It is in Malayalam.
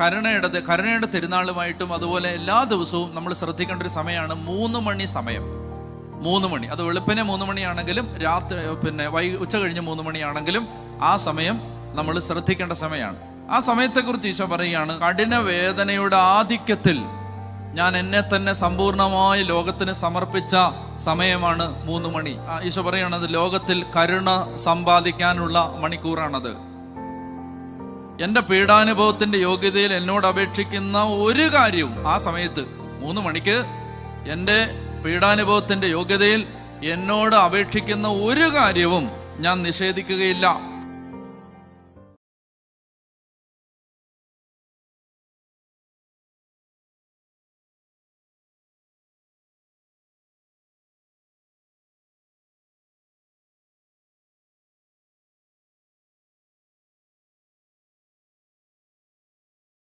കരുണയുടെ കരുണയുടെ തിരുനാളുമായിട്ടും അതുപോലെ എല്ലാ ദിവസവും നമ്മൾ ശ്രദ്ധിക്കേണ്ട ഒരു സമയമാണ് മൂന്ന് മണി സമയം. മൂന്ന് മണി. അത് വെളുപ്പിനെ മൂന്ന് മണിയാണെങ്കിലും രാത്രി പിന്നെ വൈ ഉച്ച കഴിഞ്ഞ് മൂന്ന് മണിയാണെങ്കിലും ആ സമയം നമ്മൾ ശ്രദ്ധിക്കേണ്ട സമയമാണ്. ആ സമയത്തെക്കുറിച്ച് ഈശോ പറയുകയാണ് കഠിന വേദനയുടെ ആധിക്യത്തിൽ ഞാൻ എന്നെ തന്നെ സമ്പൂർണമായി ലോകത്തിന് സമർപ്പിച്ച സമയമാണ് മൂന്ന് മണി. ഈശോ പറയണത് ലോകത്തിൽ കരുണ സമ്പാദിക്കാനുള്ള മണിക്കൂറാണത്. എന്റെ പീഡാനുഭവത്തിന്റെ യോഗ്യതയിൽ എന്നോട് അപേക്ഷിക്കുന്ന ഒരു കാര്യവും ആ സമയത്ത് മൂന്ന് മണിക്ക് എന്റെ പീഡാനുഭവത്തിന്റെ യോഗ്യതയിൽ എന്നോട് അപേക്ഷിക്കുന്ന ഒരു കാര്യവും ഞാൻ നിഷേധിക്കുകയില്ല.